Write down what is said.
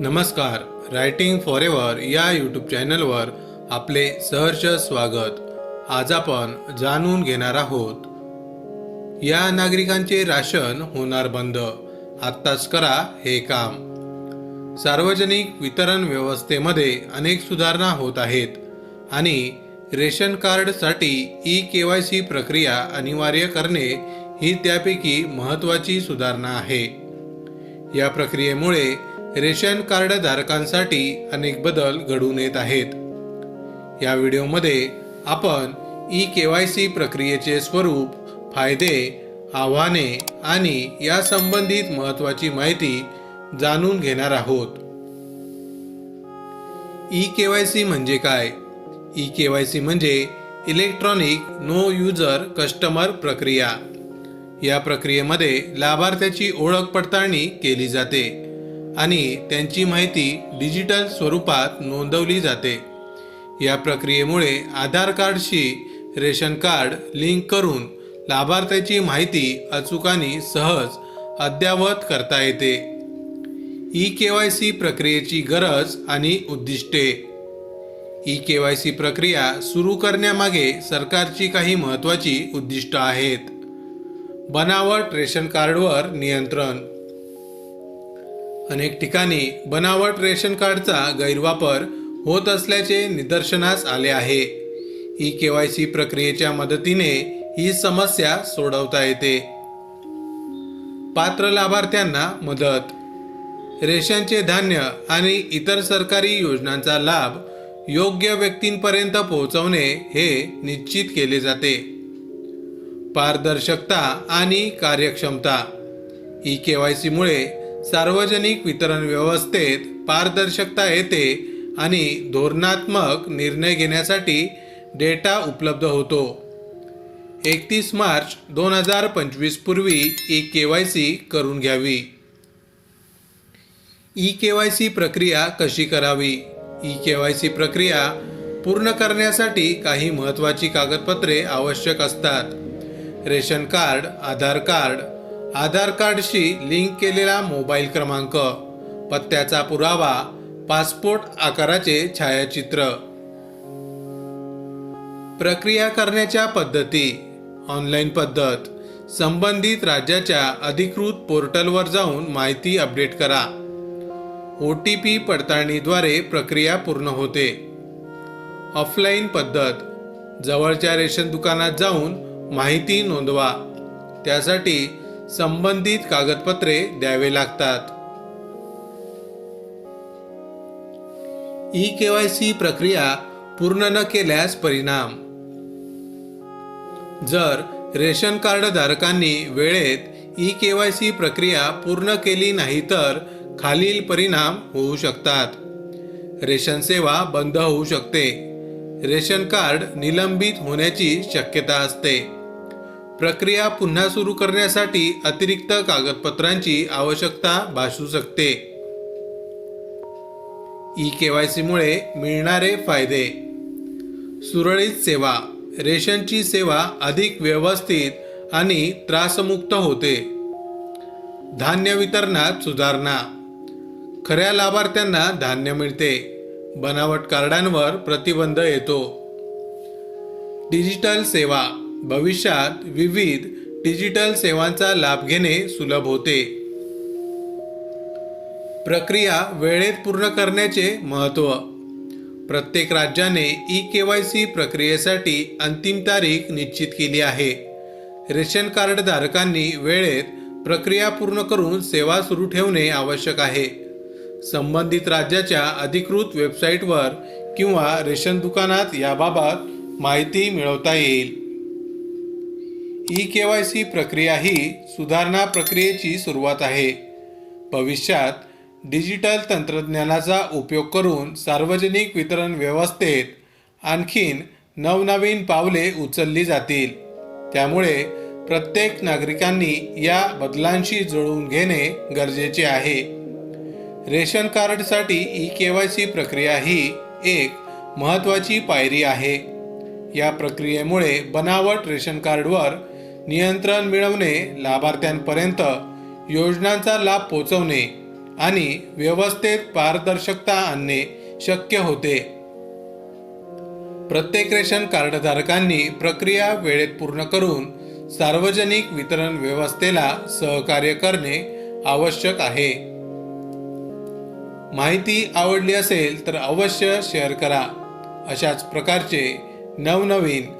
नमस्कार writing for ever या YouTube चॅनलवर आपले सहर्ष स्वागत. आज आपण जाणून घेणार आहोत या नागरिकांचे राशन होणार बंद आत्ताच करा हे काम. सार्वजनिक वितरण व्यवस्थेमध्ये अनेक सुधारणा होत आहेत आणि रेशन कार्डसाठी ई के वाय सी प्रक्रिया अनिवार्य करणे ही त्यापैकी महत्त्वाची सुधारणा आहे. या प्रक्रियेमुळे रेशन कार्ड धारकांसाठी अनेक बदल घडून येत आहेत. या व्हिडिओमध्ये आपण ई के वाय सी प्रक्रियेचे स्वरूप फायदे आव्हाने आणि या संबंधित महत्त्वाची माहिती जाणून घेणार आहोत. ई के वाय सी म्हणजे काय? ई के वाय सी म्हणजे इलेक्ट्रॉनिक नो युजर कस्टमर प्रक्रिया. या प्रक्रियेमध्ये लाभार्थ्याची ओळख पडताळणी केली जाते. आणि त्यांची माहिती डिजिटल स्वरूपात नोंदवली जाते. या प्रक्रियेमुळे आधार कार्डशी रेशन कार्ड लिंक करून लाभार्थ्याची माहिती अचूक आणि सहज अद्ययावत करता येते. ई के वाय सी प्रक्रियेची गरज आणि उद्दिष्टे. ई के वाय सी प्रक्रिया सुरू करण्यामागे सरकारची काही महत्त्वाची उद्दिष्ट आहेत. बनावट रेशन कार्डवर नियंत्रण. अनेक ठिकाणी बनावट रेशन कार्डचा गैरवापर होत असल्याचे निदर्शनास आले आहे. ई के वाय सी प्रक्रियेच्या मदतीने ही समस्या सोडवता येते. पात्र लाभार्थ्यांना मदत. रेशनचे धान्य आणि इतर सरकारी योजनांचा लाभ योग्य व्यक्तींपर्यंत पोहोचवणे हे निश्चित केले जाते. पारदर्शकता आणि कार्यक्षमता. ई के वाय सीमुळे सार्वजनिक वितरण व्यवस्थेत पारदर्शकता येते आणि धोरणात्मक निर्णय घेण्यासाठी डेटा उपलब्ध होतो. एकतीस मार्च दोन हजार पंचवीस पूर्वी ई के वाय सी करून घ्यावी. ई के वाय सी प्रक्रिया कशी करावी? ई के वाय सी प्रक्रिया पूर्ण करण्यासाठी काही महत्त्वाची कागदपत्रे आवश्यक असतात. Ration card Aadhaar card Aadhaar कार्डशी लिंक केलेला मोबाईल क्रमांक पत्त्याचा पुरावा पासपोर्ट आकाराचे छायाचित्र. प्रक्रिया करण्याच्या पद्धती ऑनलाईन पद्धत संबंधित राज्याच्या अधिकृत पोर्टलवर जाऊन माहिती अपडेट करा. ओ टी पी पडताळणीद्वारे प्रक्रिया पूर्ण होते. ऑफलाईन पद्धत जवळच्या रेशन दुकानात जाऊन माहिती नोंदवा. त्यासाठी संबंधित कागदपत्रे द्यावे लागतात. ई के वाय सी प्रक्रिया पूर्ण न केल्यास परिणाम. जर रेशन कार्ड धारकांनी वेळेत ई के वाय सी प्रक्रिया पूर्ण केली नाही तर खालील परिणाम होऊ शकतात. रेशन सेवा बंद होऊ शकते. रेशन कार्ड निलंबित होण्याची शक्यता असते. प्रक्रिया पुन्हा सुरू करण्यासाठी अतिरिक्त कागदपत्रांची आवश्यकता भासू शकते. ई के वाय सीमुळे मिळणारे फायदे. सुरळीत सेवा. रेशनची सेवा अधिक व्यवस्थित आणि त्रासमुक्त होते. धान्य वितरणात सुधारणा. खऱ्या लाभार्थ्यांना धान्य मिळते. बनावट कार्डांवर प्रतिबंध येतो. डिजिटल सेवा. भविष्यात विविध डिजिटल सेवांचा लाभ घेणे सुलभ होते. प्रक्रिया वेळेत पूर्ण करण्याचे महत्त्व. प्रत्येक राज्याने ई के वाय सी प्रक्रियेसाठी अंतिम तारीख निश्चित केली आहे. रेशन कार्ड धारकांनी वेळेत प्रक्रिया पूर्ण करून सेवा सुरू ठेवणे आवश्यक आहे. संबंधित राज्याच्या अधिकृत वेबसाईटवर किंवा रेशन दुकानात याबाबत माहिती मिळवता येईल. ई के वाय सी प्रक्रिया ही सुधारणा प्रक्रियेची सुरुवात आहे. भविष्यात डिजिटल तंत्रज्ञानाचा उपयोग करून सार्वजनिक वितरण व्यवस्थेत आणखीन नवनवीन पावले उचलली जातील. त्यामुळे प्रत्येक नागरिकांनी या बदलांशी जुळवून घेणे गरजेचे आहे. रेशन कार्डसाठी ई के वाय सी प्रक्रिया ही एक महत्त्वाची पायरी आहे. या प्रक्रियेमुळे बनावट रेशन कार्डवर नियंत्रण मिळवणे लाभार्थ्यांपर्यंत योजनांचा लाभ पोचवणे आणि व्यवस्थेत पारदर्शकता आणणे शक्य होते. प्रत्येक रेशन कार्डधारकांनी प्रक्रिया वेळेत पूर्ण करून सार्वजनिक वितरण व्यवस्थेला सहकार्य करणे आवश्यक आहे. माहिती आवडली असेल तर अवश्य शेअर करा. अशाच प्रकारचे नवनवीन